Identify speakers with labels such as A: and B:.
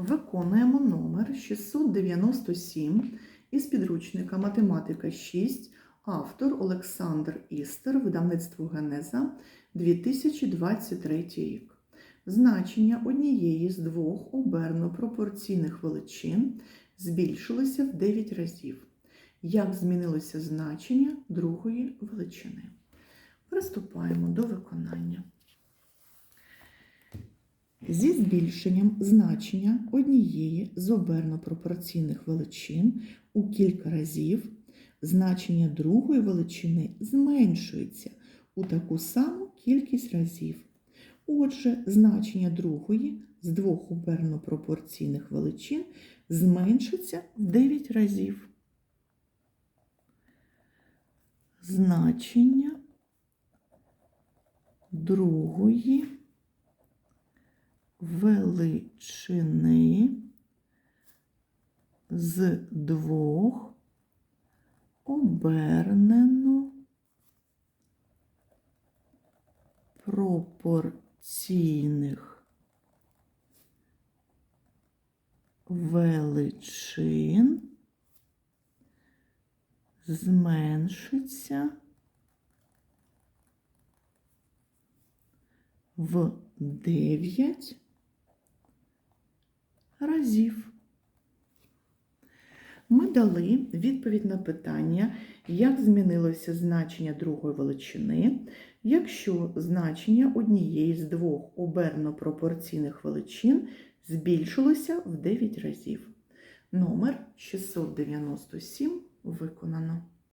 A: Виконуємо номер 697 із підручника Математика 6, автор Олександр Істер, видавництво Генеза 2023 рік. Значення однієї з двох оберно пропорційних величин збільшилося в 9 разів. Як змінилося значення другої величини? Приступаємо до виконання. Зі збільшенням значення однієї з оберно пропорційних величин у кілька разів значення другої величини зменшується у таку саму кількість разів. Отже, значення другої з двох оберно пропорційних величин зменшиться в 9 разів. Значення другої величини з двох обернено пропорційних величин зменшиться в 9 разів. Ми дали відповідь на питання, як змінилося значення другої величини, якщо значення однієї з двох оберно пропорційних величин збільшилося в 9 разів. Номер 697 виконано.